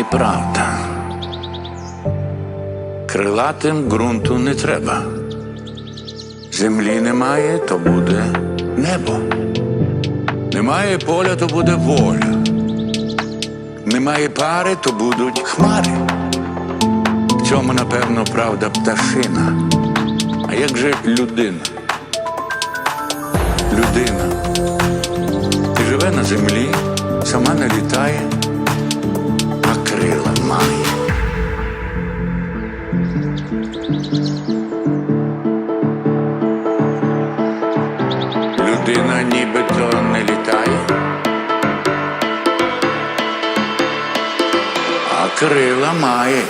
Й правда. Крилатим ґрунту не треба. Землі немає, то буде небо. Немає поля, то буде воля. Немає пари, то будуть хмари. В цьому, напевно, правда пташина. А як же людина? Людина живе на землі, сама не літає, а крила має. Людина нібито не літає, а крила має.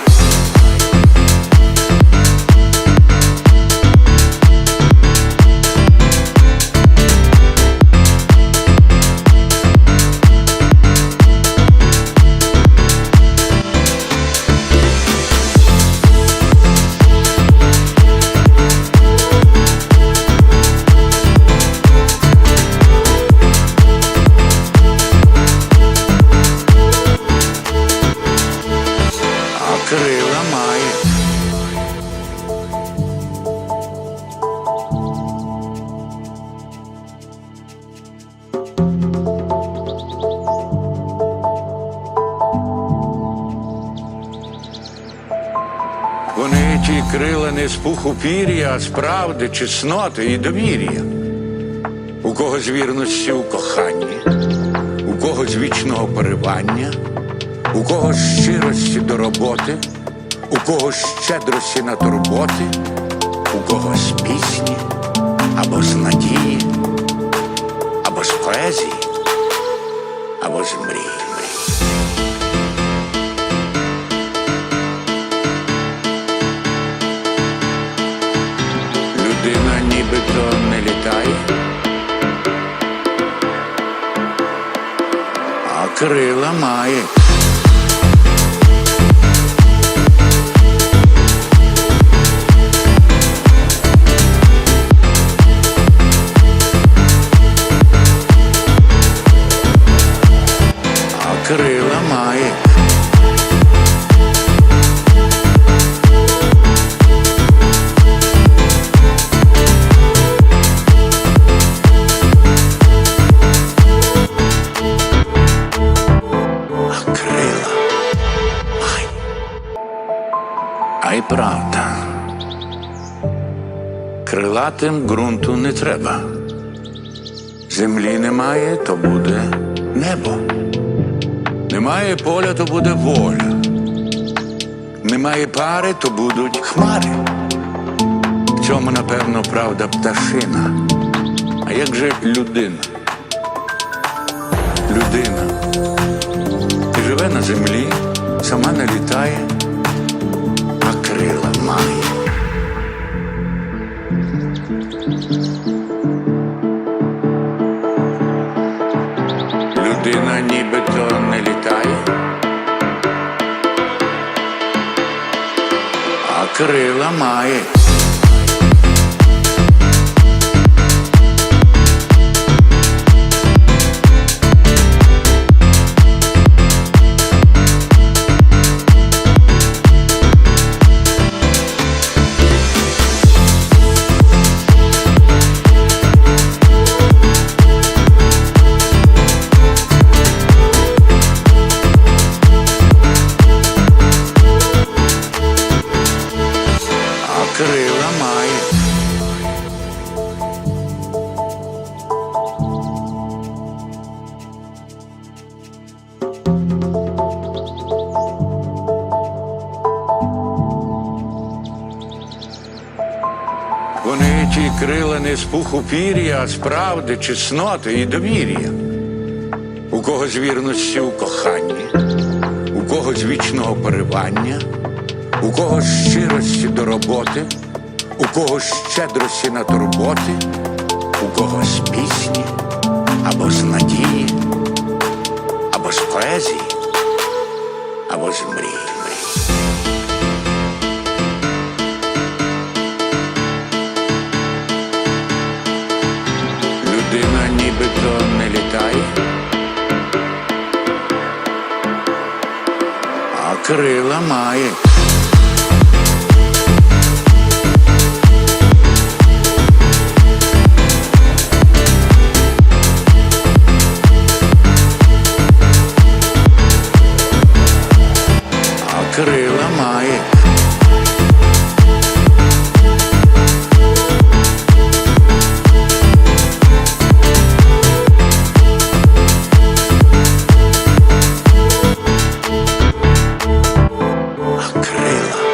Крила не з пуху пір'я, а з правди, чесноти і довір'я. У кого з вірності у коханні, у кого з вічного поривання, у кого з щирості до роботи, у кого з щедрості на турботи, у кого з пісні, або з надії, або з поезії, або з мрії. Крила має. А й правда. Крилатим ґрунту не треба. Землі немає, то буде небо. Немає поля, то буде воля. Немає пари, то будуть хмари. В цьому, напевно, правда пташина. А як же людина? Людина живе на землі, сама не літає, Нібито не літає, а крила має. Крила не з пуху пір'я, а з правди, чесноти і довір'я. У кого з вірності у коханні, у кого з вічного поривання, у кого з щирості до роботи, у кого з щедрості на турботи, у кого з пісні, або з надії, або з поезії, або з мрії. Крила має. Rilla.